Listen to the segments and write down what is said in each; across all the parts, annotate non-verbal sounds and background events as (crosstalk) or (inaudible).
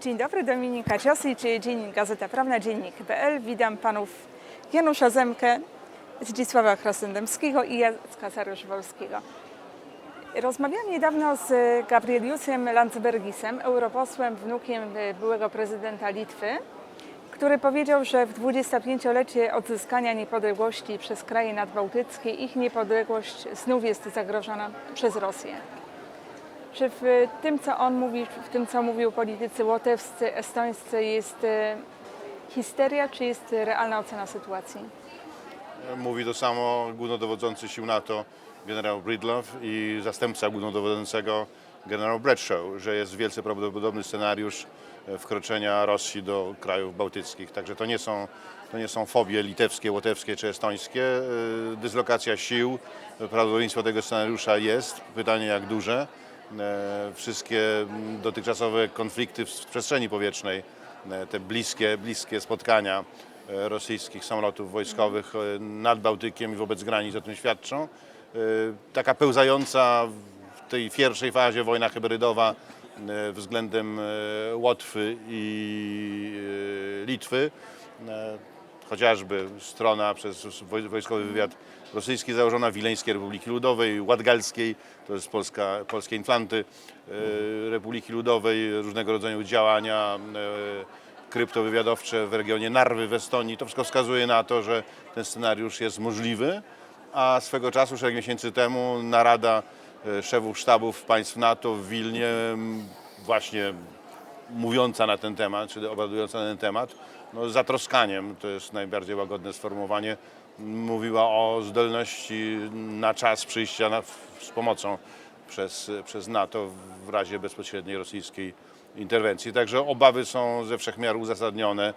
Dzień dobry, Dominika Ciosicz, Dziennik Gazeta Prawna, Dziennik.pl. Witam panów Janusza Zemkę, Zdzisława Krasnodębskiego i Jacka Saryusz-Wolskiego. Rozmawiałam niedawno z Gabrieliusem Landsbergisem, europosłem, wnukiem byłego prezydenta Litwy, który powiedział, że w 25-lecie odzyskania niepodległości przez kraje nadbałtyckie ich niepodległość znów jest zagrożona przez Rosję. Czy w tym, co on mówi, w tym, co mówił politycy łotewscy, estońscy, jest e, histeria, czy jest realna ocena sytuacji? Mówi to samo głównodowodzący sił NATO generał Bridlow i zastępca głównodowodzącego generał Bradshaw, że jest wielce prawdopodobny scenariusz e, wkroczenia Rosji do krajów bałtyckich. Także to nie są, to nie są fobie litewskie, łotewskie czy estońskie. E, Dyslokacja sił, prawdopodobieństwo tego scenariusza jest. Pytanie jak duże. E, Wszystkie dotychczasowe konflikty w przestrzeni powietrznej, e, te bliskie, bliskie spotkania e, rosyjskich samolotów wojskowych nad Bałtykiem i wobec granic o tym świadczą. Taka pełzająca w tej pierwszej fazie wojna hybrydowa względem Łotwy i Litwy. Chociażby strona przez woj- wojskowy wywiad rosyjski założona Wileńskiej Republiki Ludowej, Ładgalskiej, to jest Polska, polskie inflanty e, Republiki Ludowej, różnego rodzaju działania e, kryptowywiadowcze w regionie Narwy w Estonii. To wszystko wskazuje na to, że ten scenariusz jest możliwy, a swego czasu, szereg miesięcy temu, narada e, szefów sztabów państw NATO w Wilnie właśnie mówiąca na ten temat, czy obadująca na ten temat, no, zatroskaniem, to jest najbardziej łagodne sformułowanie, mówiła o zdolności na czas przyjścia na, z pomocą przez, przez NATO w razie bezpośredniej rosyjskiej interwencji. Także obawy są ze wszech miar uzasadnione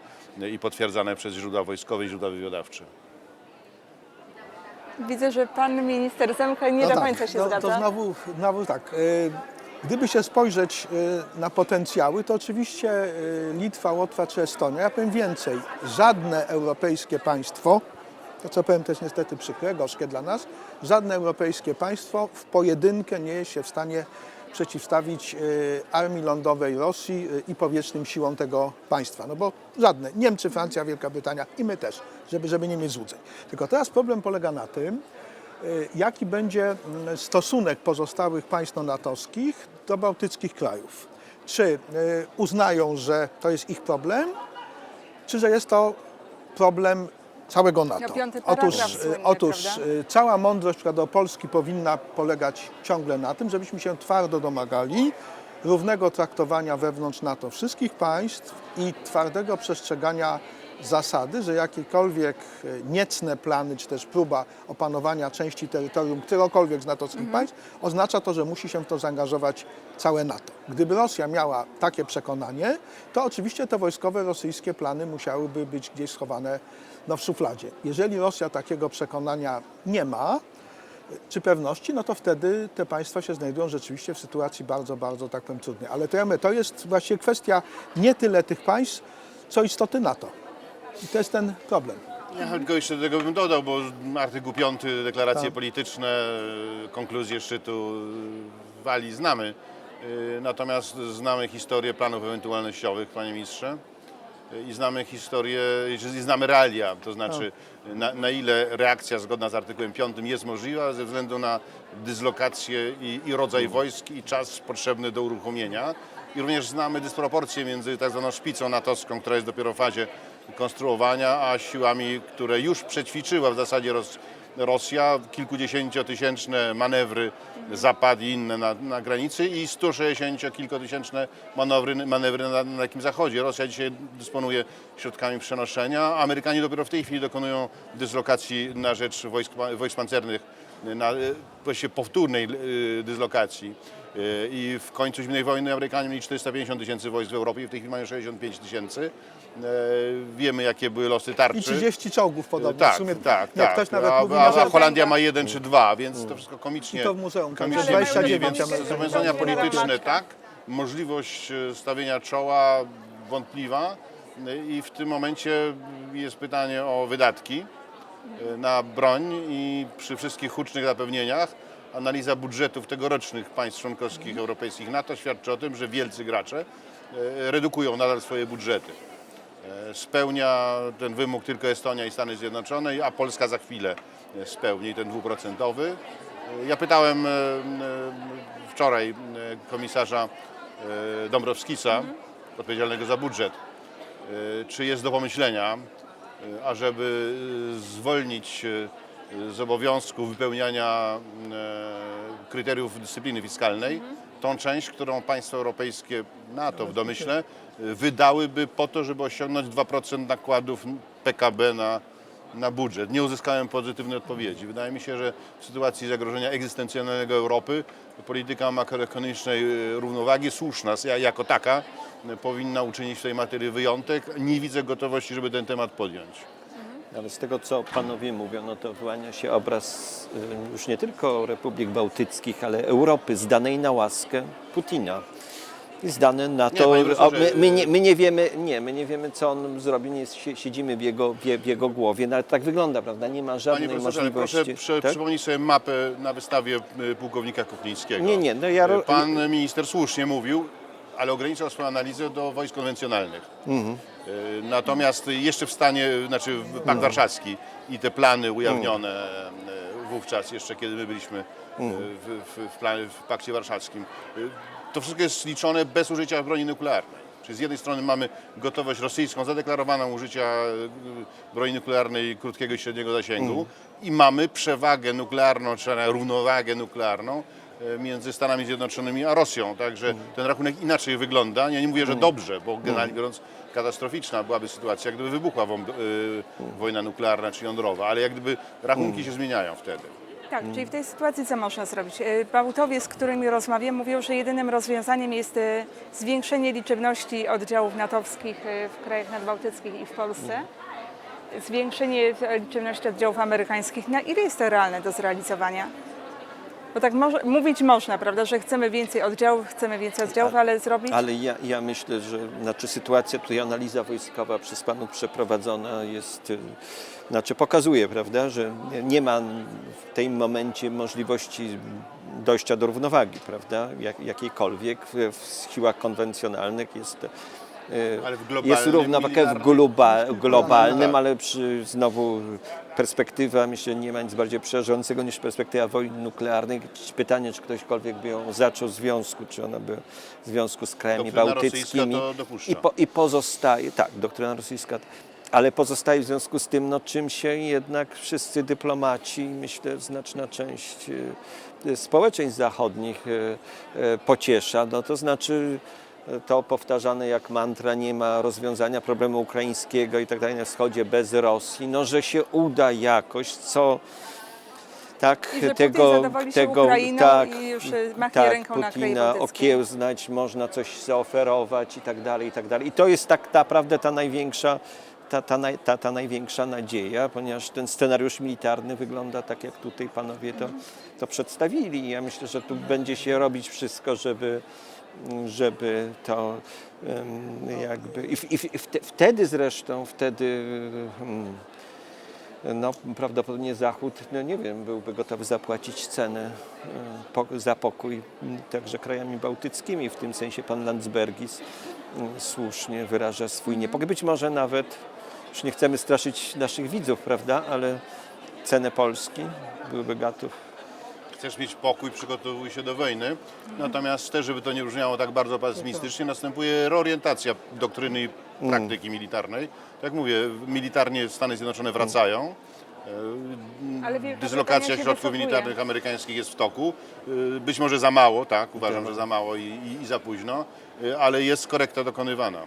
i potwierdzane przez źródła wojskowe i źródła wywiadowcze. Widzę, że pan minister Zemka nie No do tak, końca się no, zgadza. To znowu, znowu tak. Gdyby się spojrzeć y, na potencjały, to oczywiście y, Litwa, Łotwa czy Estonia, ja powiem więcej, żadne europejskie państwo, to co powiem jest niestety przykre, gorzkie dla nas, żadne europejskie państwo w pojedynkę nie jest się w stanie przeciwstawić y, armii lądowej Rosji i powietrznym siłom tego państwa. No bo żadne, Niemcy, Francja, Wielka Brytania i my też, żeby, żeby nie mieć złudzeń. Tylko teraz problem polega na tym, jaki będzie mm, stosunek pozostałych państw natowskich do bałtyckich krajów. Czy y, uznają, że to jest ich problem, czy że jest to problem całego NATO? No, Otóż, słynny, y, otóż prawda? y, cała mądrość Polski powinna polegać ciągle na tym, żebyśmy się twardo domagali równego traktowania wewnątrz NATO wszystkich państw i twardego przestrzegania zasady, że jakiekolwiek y, niecne plany, czy też próba opanowania części terytorium któregokolwiek z natowskich Mhm. państw, oznacza to, że musi się w to zaangażować całe NATO. Gdyby Rosja miała takie przekonanie, to oczywiście te wojskowe rosyjskie plany musiałyby być gdzieś schowane no, w szufladzie. Jeżeli Rosja takiego przekonania nie ma, czy pewności, no to wtedy te państwa się znajdują rzeczywiście w sytuacji bardzo, bardzo tak powiem trudnej. Ale to, to jest właściwie kwestia nie tyle tych państw, co istoty NATO. I to jest ten problem. Ja tylko jeszcze do tego bym dodał, bo artykuł 5 deklaracje Tak. polityczne, konkluzje szczytu w Walii znamy. Y, Natomiast znamy historię planów ewentualnościowych, panie ministrze. Y, I znamy historię, i znamy realia, to znaczy na, na ile reakcja zgodna z artykułem 5 jest możliwa ze względu na dyslokację i, i rodzaj wojsk i czas potrzebny do uruchomienia. I również znamy dysproporcje między tak zwaną szpicą natowską, która jest dopiero w fazie konstruowania, a siłami, które już przećwiczyła w zasadzie Ros Rosja, kilkudziesięciotysięczne manewry Zapad i inne na, na granicy i 160-kilkotysięczne manewry, manewry na, na Dalekim Zachodzie. Rosja dzisiaj dysponuje środkami przenoszenia, a Amerykanie dopiero w tej chwili dokonują dyslokacji na rzecz wojsk, wojsk pancernych, na y, właściwie powtórnej y, dyslokacji. Y, I w końcu zimnej wojny Amerykanie mieli 450 tysięcy wojsk w Europie, w tej chwili mają 65 tysięcy. E, Wiemy, jakie były losy tarczy. I 30 czołgów podobno. Tak, w sumie, tak, tak. ktoś nawet a, mówi, a, a Holandia ma jeden czy dwa, więc to wszystko komicznie. I to w muzeum, komicznie jest brzmi, 29 więc Amerykanów. zobowiązania polityczne tak, możliwość e, stawienia czoła wątpliwa i w tym momencie jest pytanie o wydatki na broń i przy wszystkich hucznych zapewnieniach analiza budżetów tegorocznych państw członkowskich europejskich NATO świadczy o tym, że wielcy gracze e, redukują nadal swoje budżety. E, Spełnia ten wymóg tylko Estonia i Stany Zjednoczone, a Polska za chwilę spełni ten dwuprocentowy. Ja pytałem wczoraj komisarza Dąbrowskisa, odpowiedzialnego za budżet, czy jest do pomyślenia, ażeby e, zwolnić e, z obowiązku wypełniania kryteriów dyscypliny fiskalnej tą część, którą państwa europejskie, NATO w domyśle, wydałyby po to, żeby osiągnąć 2% nakładów PKB na, na budżet. Nie uzyskałem pozytywnej odpowiedzi. Wydaje mi się, że w sytuacji zagrożenia egzystencjonalnego Europy polityka makroekonomicznej e, równowagi słuszna ja- jako taka e, powinna uczynić w tej materii wyjątek. Nie widzę gotowości, żeby ten temat podjąć. Ale z tego, co panowie mówią, no to wyłania się obraz y, już nie tylko Republik Bałtyckich, ale Europy zdanej na łaskę Putina. Zdane na Nie, to. panie profesorze, my, my, nie, my nie wiemy, nie, my nie wiemy, co on zrobi, nie siedzimy w jego, w, je- w jego głowie, no ale tak wygląda, prawda? Nie ma Panie żadnej ale proszę prze, tak? przypomnieć sobie mapę na wystawie y, pułkownika Kuklińskiego. Nie, nie, no ja ro- Pan minister słusznie mówił, ale ograniczał swoją analizę do wojsk konwencjonalnych. Mhm. Y, Natomiast jeszcze w stanie, znaczy w Mhm. Pakt Warszawski i te plany ujawnione y, wówczas, jeszcze kiedy my byliśmy y, Mhm. w, w, w, planie, w Pakcie Warszawskim, y, to wszystko jest liczone bez użycia broni nuklearnej. Czyli z jednej strony mamy gotowość rosyjską zadeklarowaną użycia y, broni nuklearnej krótkiego i średniego zasięgu i mamy przewagę nuklearną, czy równowagę nuklearną e, między Stanami Zjednoczonymi a Rosją. Także ten rachunek inaczej wygląda. Ja nie mówię, że dobrze, bo generalnie biorąc katastroficzna byłaby sytuacja, gdyby wybuchła y, wojna nuklearna czy jądrowa, ale jak gdyby rachunki się zmieniają wtedy. Tak, czyli w tej sytuacji co można zrobić? Bałtowie, z którymi rozmawiam, mówią, że jedynym rozwiązaniem jest e, zwiększenie liczebności oddziałów natowskich e, w krajach nadbałtyckich i w Polsce. Zwiększenie e, liczebności oddziałów amerykańskich. Na ile jest to realne do zrealizowania? Bo tak może, mówić można, prawda, że chcemy więcej oddziałów, chcemy więcej oddziałów, ale zrobić... Ale ja, ja myślę, że znaczy sytuacja, tutaj analiza wojskowa przez panów przeprowadzona jest, y, znaczy pokazuje, prawda, że nie ma w tym momencie możliwości dojścia do równowagi, prawda, jak, jakiejkolwiek. W, w siłach konwencjonalnych jest Ale jest globalnym, równowaga w globa, globalnym, Tak. ale przy znowu perspektywa, myślę, nie ma nic bardziej przerażającego niż perspektywa wojny nuklearnej. Pytanie, czy ktośkolwiek by ją zaczął w związku, czy ona by w związku z krajami Doktryna bałtyckimi. I, po, I pozostaje, tak, doktryna rosyjska, ale pozostaje w związku z tym, no, czym się jednak wszyscy dyplomaci, myślę, znaczna część e, społeczeństw zachodnich e, e, pociesza, no to znaczy e, to powtarzane jak mantra, nie ma rozwiązania problemu ukraińskiego i tak dalej na wschodzie bez Rosji, no że się uda jakoś, co tak, I że tego, tego Ukrainą tak, i już, machnie tak, ręką na Putina bałtyckie. okiełznać, można coś zaoferować i tak dalej, i tak dalej. I to jest tak naprawdę ta największa, ta, ta, naj- ta, ta największa nadzieja, ponieważ ten scenariusz militarny wygląda tak, jak tutaj panowie to, to przedstawili. I ja myślę, że tu będzie się robić wszystko, żeby, żeby to jakby... I, w- i, w- i wte- wtedy zresztą, wtedy... hmm, no, prawdopodobnie Zachód, no nie wiem, byłby gotowy zapłacić cenę za pokój także krajami bałtyckimi. W tym sensie pan Landsbergis słusznie wyraża swój niepokój. Być może nawet, już nie chcemy straszyć naszych widzów, prawda, ale cenę Polski byłby gotów Chcesz mieć pokój, przygotowuj się do wojny. Natomiast też, żeby to nie brzmiało tak bardzo pesymistycznie, następuje reorientacja doktryny i praktyki militarnej. Tak jak mówię, militarnie Stany Zjednoczone wracają. E, Dyslokacja środków militarnych amerykańskich jest w toku. E, Być może za mało, tak, uważam, że za mało i, i, i za późno, e, ale jest korekta dokonywana.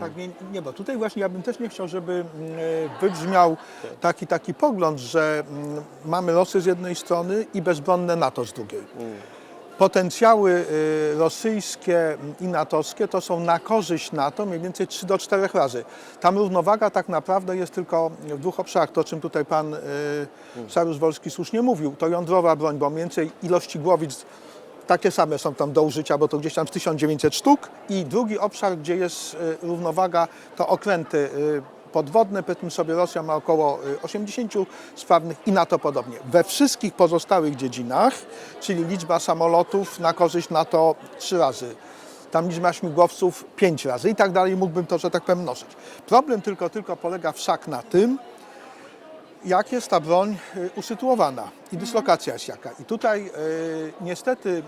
Tak, nie, nie, bo tutaj właśnie ja bym też nie chciał, żeby mm, wybrzmiał taki, taki pogląd, że mm, mamy Rosję z jednej strony i bezbronne NATO z drugiej. Potencjały y, rosyjskie i natowskie to są na korzyść NATO mniej więcej 3 do 4 razy. Tam równowaga tak naprawdę jest tylko w dwóch obszarach, to o czym tutaj pan y, Saryusz Wolski słusznie mówił. To jądrowa broń, bo mniej więcej ilości głowic takie same są tam do użycia, bo to gdzieś tam z 1900 sztuk. I drugi obszar, gdzie jest y, równowaga, to okręty podwodne. Powiedzmy sobie, Rosja ma około y, 80 sprawnych i NATO podobnie. We wszystkich pozostałych dziedzinach, czyli liczba samolotów na korzyść NATO trzy razy. tam liczba śmigłowców pięć razy i tak dalej, mógłbym to, że tak powiem, mnożyć. Problem tylko, tylko polega wszak na tym, jak jest ta broń y, usytuowana i dyslokacja jest jaka. I tutaj y, niestety y,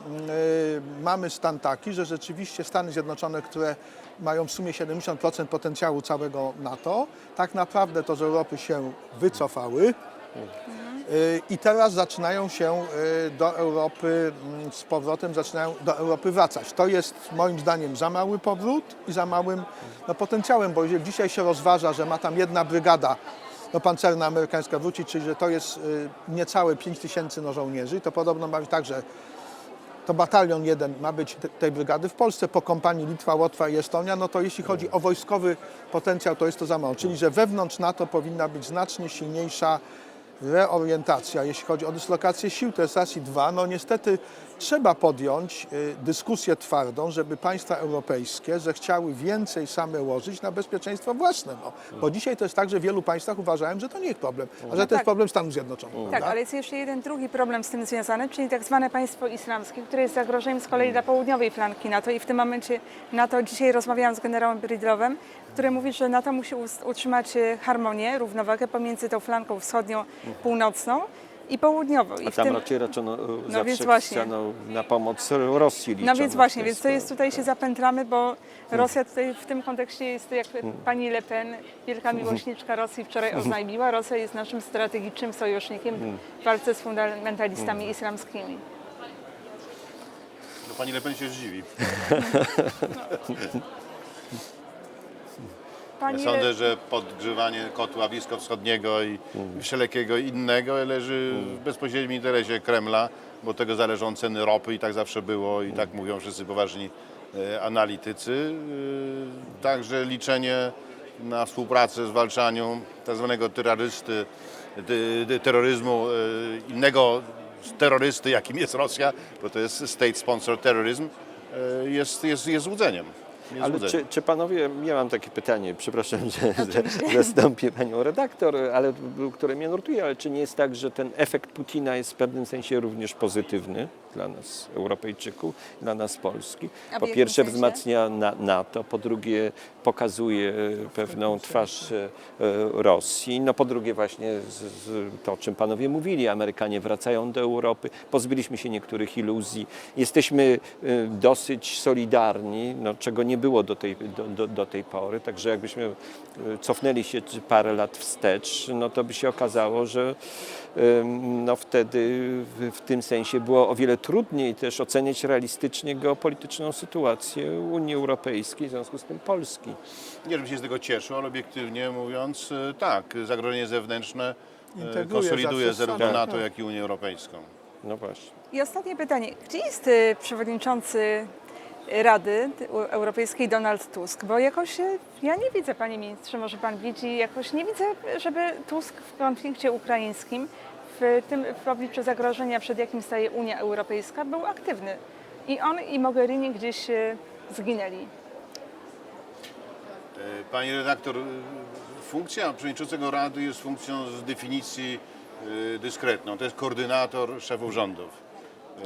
mamy stan taki, że rzeczywiście Stany Zjednoczone, które mają w sumie 70% potencjału całego NATO, tak naprawdę to z Europy się wycofały. Y, I teraz zaczynają się y, do Europy mm, z powrotem, zaczynają do Europy wracać. To jest moim zdaniem za mały powrót i za małym no, potencjałem, bo jeżeli dzisiaj się rozważa, że ma tam jedna brygada no, pancerna amerykańska wrócić, czyli że to jest y, niecałe 5 tysięcy no, żołnierzy, to podobno ma być tak, że to batalion jeden ma być te- tej brygady w Polsce po kompanii Litwa, Łotwa i Estonia, no to jeśli chodzi o wojskowy potencjał, to jest to za mało. Czyli, że wewnątrz NATO powinna być znacznie silniejsza reorientacja, jeśli chodzi o dyslokację sił, to jest raz i dwa. No niestety trzeba podjąć y, dyskusję twardą, żeby państwa europejskie zechciały więcej same łożyć na bezpieczeństwo własne. No. Bo dzisiaj to jest tak, że w wielu państwach uważają, że to nie jest problem, a że to tak. jest problem Stanów Zjednoczonych. Tak, prawda? ale jest jeszcze jeden drugi problem z tym związany, czyli tak zwane państwo islamskie, które jest zagrożeniem z kolei dla południowej flanki NATO i w tym momencie NATO, dzisiaj rozmawiałam z generałem Bridlowem, który mówi, że NATO musi us- utrzymać e, harmonię, równowagę pomiędzy tą flanką wschodnią, północną i południową. I A tam tym, raczej raczono, No więc właśnie. chciano na pomoc Rosji no liczono więc w właśnie, więc to jest tutaj się zapętlamy, bo Rosja tutaj w tym kontekście jest, jak pani Le Pen, wielka miłośniczka Rosji wczoraj oznajmiła, Rosja jest naszym strategicznym sojusznikiem w walce z fundamentalistami islamskimi. No, pani Le Pen się zdziwi. (laughs) (laughs) Pani Ja sądzę, że podgrzewanie kotła bliskowschodniego i wszelkiego innego leży w bezpośrednim interesie Kremla, bo od tego zależą ceny ropy i tak zawsze było i tak mówią wszyscy poważni e, analitycy. E, Także liczenie na współpracę w zwalczaniu tak zwanego terrorysty, ty- ty- terroryzmu, e, innego terrorysty, jakim jest Rosja, bo to jest state sponsored terrorism, e, jest, jest, jest złudzeniem. Jest Ale czy, czy panowie, ja mam takie pytanie, (laughs) przepraszam, że że zastąpię panią redaktor, ale które mnie nurtuje, ale czy nie jest tak, że ten efekt Putina jest w pewnym sensie również pozytywny dla nas, Europejczyków, dla nas Polski? Po pierwsze wzmacnia na, NATO, po drugie pokazuje pewną twarz e, Rosji, no po drugie właśnie to, o czym panowie mówili, Amerykanie wracają do Europy, pozbyliśmy się niektórych iluzji, jesteśmy e, dosyć solidarni, no, czego nie było do tej, do, do, do tej pory, także jakbyśmy e, cofnęli się parę lat wstecz, no to by się okazało, że no wtedy w, w tym sensie było o wiele trudniej też oceniać realistycznie geopolityczną sytuację Unii Europejskiej, w związku z tym Polski. Nie, żebym się z tego cieszył, ale obiektywnie mówiąc, e, tak, zagrożenie zewnętrzne e, Integruje konsoliduje zarówno Stany, NATO, tak. jak i Unię Europejską. No właśnie. I ostatnie pytanie. Gdzie jest y, przewodniczący Rady Europejskiej Donald Tusk? Bo jakoś ja nie widzę, panie ministrze, może pan widzi, jakoś nie widzę, żeby Tusk w konflikcie ukraińskim, w tym w obliczu zagrożenia, przed jakim staje Unia Europejska, był aktywny. I on i Mogherini gdzieś y, zginęli. E, Pani redaktor, e, funkcja przewodniczącego Rady jest funkcją z definicji e, dyskretną. To jest koordynator szefów rządów. E,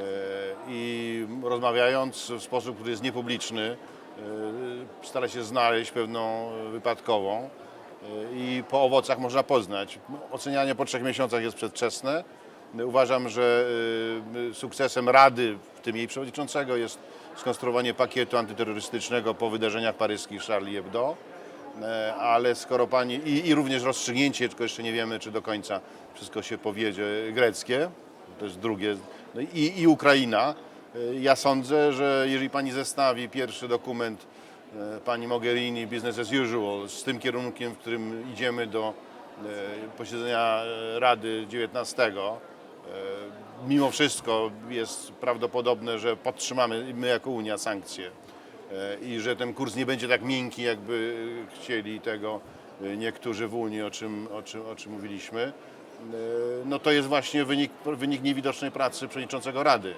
I rozmawiając w sposób, który jest niepubliczny, e, stara się znaleźć pewną wypadkową e, i po owocach można poznać. Ocenianie po trzech miesiącach jest przedwczesne. Uważam, że e, sukcesem Rady, w tym jej przewodniczącego, jest skonstruowanie pakietu antyterrorystycznego po wydarzeniach paryskich Charlie Hebdo. Ale skoro pani. I, I również rozstrzygnięcie, tylko jeszcze nie wiemy, czy do końca wszystko się powiedzie, greckie, to jest drugie, no i, i Ukraina. Ja sądzę, że jeżeli pani zestawi pierwszy dokument pani Mogherini, business as usual, z tym kierunkiem, w którym idziemy do e, posiedzenia e, Rady 19, e, mimo wszystko jest prawdopodobne, że podtrzymamy my jako Unia sankcje e, i że ten kurs nie będzie tak miękki, jakby chcieli tego e, niektórzy w Unii, o czym, o czym, o czym mówiliśmy. E, No to jest właśnie wynik, wynik niewidocznej pracy przewodniczącego Rady.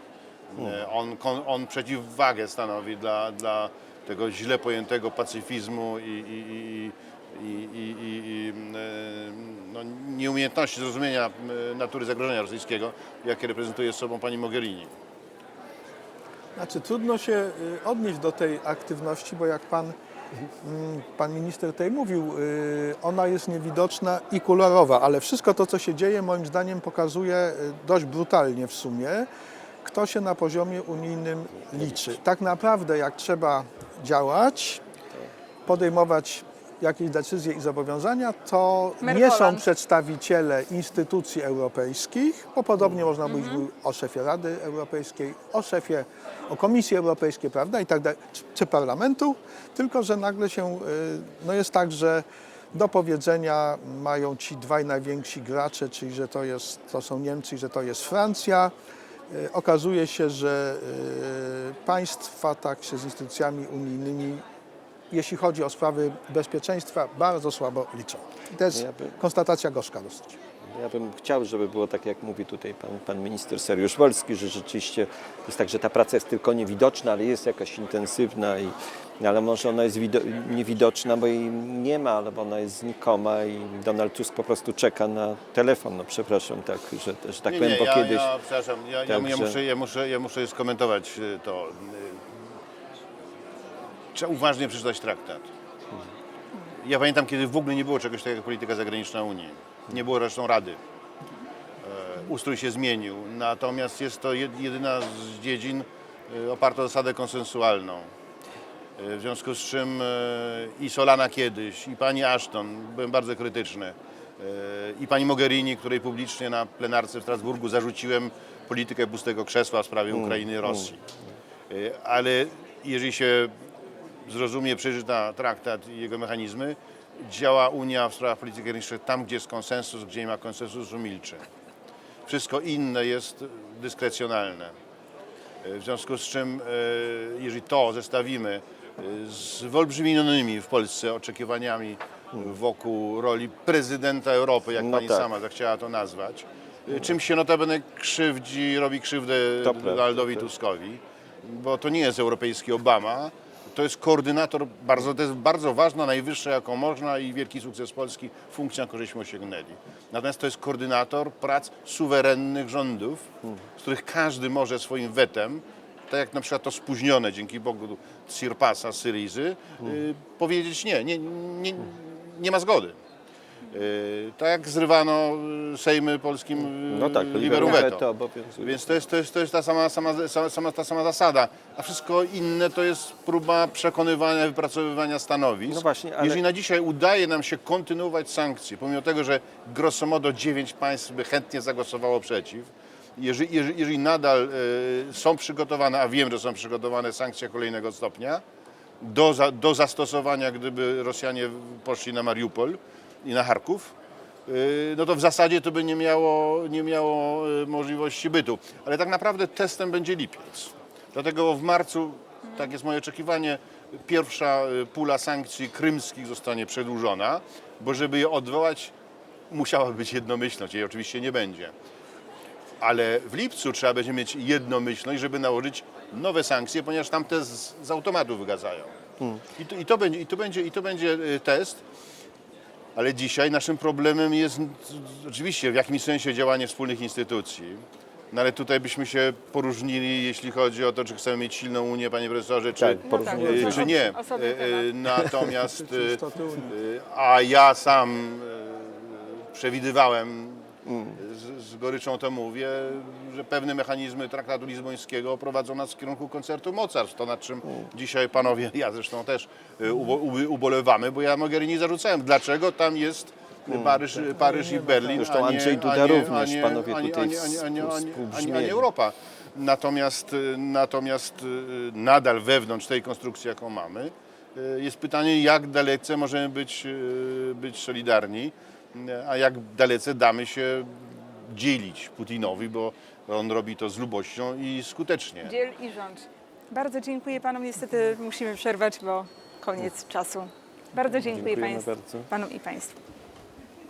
E, On, on przeciwwagę stanowi dla, dla tego źle pojętego pacyfizmu i, i, i, i, i, e, no, nieumiejętności zrozumienia e, natury zagrożenia rosyjskiego, jakie reprezentuje sobą pani Mogherini. Znaczy trudno się y, odnieść do tej aktywności, bo jak pan, mm, pan minister tutaj mówił, ona jest niewidoczna i kolorowa, ale wszystko to, co się dzieje, moim zdaniem pokazuje dość brutalnie w sumie, kto się na poziomie unijnym liczy. Tak naprawdę, jak trzeba działać, podejmować jakieś decyzje i zobowiązania, to nie są przedstawiciele instytucji europejskich, bo podobnie można mówić o szefie Rady Europejskiej, o szefie, o Komisji Europejskiej, prawda, i tak dalej, czy, czy Parlamentu, tylko że nagle się, y, no jest tak, że do powiedzenia mają ci dwaj najwięksi gracze, czyli że to, jest, to są Niemcy i że to jest Francja. Y, Okazuje się, że y, państwa tak się z instytucjami unijnymi jeśli chodzi o sprawy bezpieczeństwa, bardzo słabo liczą. I to jest konstatacja gorzka dosyć. Ja bym chciał, żeby było tak, jak mówi tutaj pan, pan minister Seriusz Wolski, że rzeczywiście jest tak, że ta praca jest tylko niewidoczna, ale jest jakaś intensywna, i, ale może ona jest wido- niewidoczna, bo jej nie ma, albo ona jest znikoma i Donald Tusk po prostu czeka na telefon, no przepraszam, tak, że, że tak Nie, powiem, nie, bo ja, kiedyś... ja, przepraszam, ja, ja, ja, Także- muszę, ja, muszę, ja muszę skomentować y, to. Y, Trzeba uważnie przeczytać traktat. Ja pamiętam, kiedy w ogóle nie było czegoś takiego jak polityka zagraniczna Unii. Nie było zresztą Rady. E, Ustrój się zmienił, natomiast jest to jed- jedyna z dziedzin e, oparta o zasadę konsensualną. E, W związku z czym i Solana kiedyś, i pani Ashton, byłem bardzo krytyczny, i pani Mogherini, której publicznie na plenarce w Strasburgu zarzuciłem politykę pustego krzesła w sprawie Ukrainy i Rosji. E, Ale jeżeli się zrozumie, przeczyta traktat i jego mechanizmy, działa Unia w sprawach polityki zagranicznej tam, gdzie jest konsensus, gdzie nie ma konsensusu, milczy. Wszystko inne jest dyskrecjonalne. W związku z czym, e, jeżeli to zestawimy e, z wyolbrzymionymi w Polsce oczekiwaniami wokół roli prezydenta Europy, jak No pani tak. sama zechciała to nazwać, e, czym się notabene krzywdzi, robi krzywdę Donaldowi. Tuskowi, bo to nie jest europejski Obama, to jest koordynator, bardzo, to jest bardzo ważna, najwyższa jaką można i wielki sukces Polski, funkcja, jaką żeśmy osiągnęli. Natomiast to jest koordynator prac suwerennych rządów, z których każdy może swoim wetem, tak jak na przykład to spóźnione dzięki Bogu Sirpasa, Syrizy, y, powiedzieć nie, nie, nie, nie ma zgody. Y, tak jak zrywano y, sejmy polskim y, No tak, liberum veto. Więc to jest, to jest, to jest ta, sama, sama, sama, ta sama zasada. A wszystko inne to jest próba przekonywania, wypracowywania stanowisk. No właśnie, ale- Jeżeli na dzisiaj udaje nam się kontynuować sankcje, pomimo tego, że grosso modo 9 państw by chętnie zagłosowało przeciw, jeżeli, jeżeli, jeżeli nadal e, są przygotowane, a wiem, że są przygotowane sankcje kolejnego stopnia, do, za, do zastosowania, gdyby Rosjanie poszli na Mariupol i na Charków, y, no to w zasadzie to by nie miało, nie miało y, możliwości bytu. Ale tak naprawdę testem będzie lipiec. Dlatego w marcu, tak jest moje oczekiwanie, pierwsza y, pula sankcji krymskich zostanie przedłużona, bo żeby je odwołać, musiała być jednomyślność. Jej oczywiście nie będzie. Ale w lipcu trzeba będzie mieć jednomyślność, żeby nałożyć nowe sankcje, ponieważ tamte z, z automatu wygadzają. I, to, i, to będzie, i, to będzie, I to będzie test. Ale dzisiaj naszym problemem jest oczywiście w jakimś sensie działanie wspólnych instytucji. No ale tutaj byśmy się poróżnili, jeśli chodzi o to, czy chcemy mieć silną Unię, panie profesorze, czy, Tak, No tak, y, jest czy nie. Y, y, Natomiast Czy y, a ja sam przewidywałem, z, z goryczą to mówię, że pewne mechanizmy traktatu lizbońskiego prowadzą nas w kierunku koncertu mocarstw. To nad czym dzisiaj panowie, ja zresztą też y, ubo, ubolewamy, bo ja Mogherini zarzucałem, dlaczego tam jest Paryż, Paryż i Berlin, Zresztą Andrzej Duda również, panowie tutaj a nie, a nie, współbrzmieli. Europa. Natomiast, y, natomiast y, nadal wewnątrz tej konstrukcji, jaką mamy, jest pytanie, jak dalece możemy być, być solidarni, a jak dalece damy się dzielić Putinowi, bo on robi to z lubością i skutecznie. Dziel i rządź. Bardzo dziękuję panom. Niestety musimy przerwać, bo koniec czasu. Bardzo dziękuję, państwu, bardzo. panom i państwu.